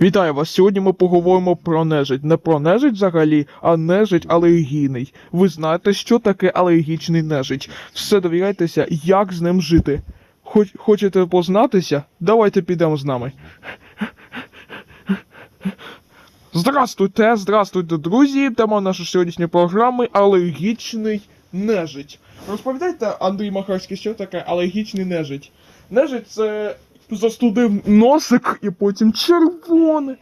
Вітаю вас! Сьогодні ми поговоримо про нежить. Не про нежить взагалі, а нежить алергійний. Ви знаєте, що таке алергічний нежить. Все довіряйтеся, як з ним жити. Хоч, хочете познатися? Давайте підемо з нами. Здрастуйте, здрастуйте, друзі! Тема нашої сьогоднішньої програми алергічний нежить. Розповідайте, Андрій Махарський, що таке алергічний нежить? Нежить це застудив носик і потім червоне.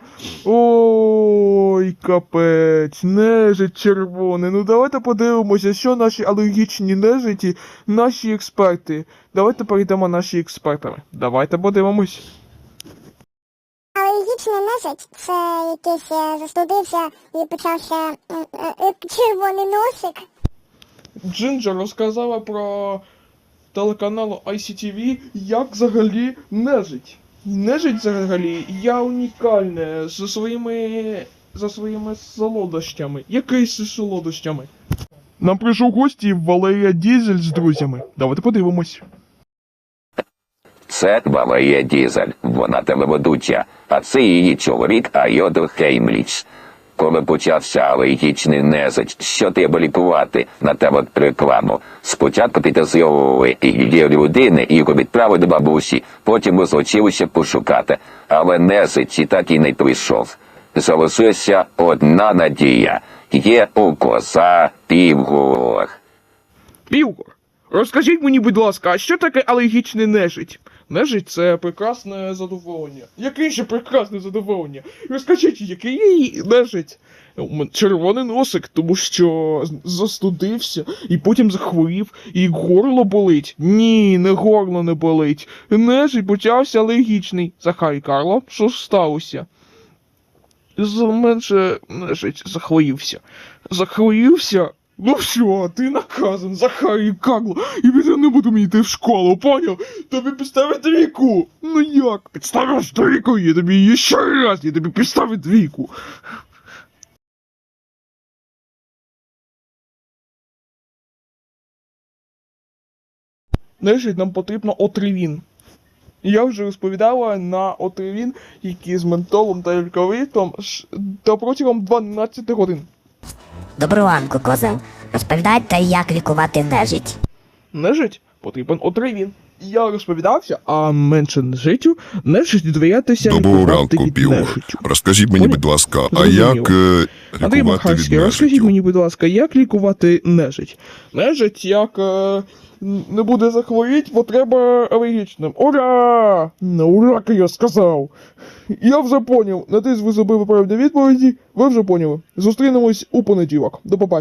Ой, капець, нежить червоне. Ну давайте подивимося, що наші алергічні нежиті, наші експерти. Давайте перейдемо наші експертами. Давайте подивимось. Алергічна нежить це якийсь е, застудився і почався е, е, червоний носик. Джинджер розказала про телеканалу ICTV, як взагалі нежить. Нежить взагалі я унікальне за своїми за своїми солодощами. Якими солодощами? Нам прийшов гості Валерія Дізель з друзями. Давайте подивимось. Це Валерія Дізель, вона телеведуча, а це її чоловік Айодо Хеймліч. Коли почався алергічний незич, що треба лікувати на те от рекламу. Спочатку підозрювали її людини і його відправили до бабусі, потім розлучилися пошукати, але незич і так і не прийшов. Залишилася одна надія. Є у коза півгор. Ігор, розкажіть мені, будь ласка, а що таке алергічний нежить? Нежить це прекрасне задоволення. Яке ще прекрасне задоволення? Розкажіть, який нежить? Червоний носик, тому що застудився і потім захворів, і горло болить. Ні, не горло не болить. Нежить почався алергічний. Захарій Карло, що сталося? Менше нежить захворівся. Захворівся? Ну все, ти наказан, Захарій Карло, і більше не мені йти в школу, поняв? Тобі підставить двійку. Ну як? Підставиш двійку, я тобі ще раз, я тобі підставлю двійку. Нежить нам потрібно отривін. Я вже розповідала на отривін, який з ментолом та елькавитом ш- та протягом 12 годин. Доброго ранку, козел. Розповідайте, як лікувати нежить. Нежить потрібен отривін. Я розповідався, а менше нежиттю, нежить довірятися Доброго ранку, від Розкажіть мені, будь ласка, а як е, Андрій лікувати від Махарський, розкажіть нежиттю? мені, будь ласка, як лікувати нежить? Нежить, як е, не буде захворіти, бо треба алергічним. Ура! На ура, я сказав! Я вже поняв. Надіюсь, ви зробили правильні відповіді. Ви вже поняли. Зустрінемось у понеділок. До побачення.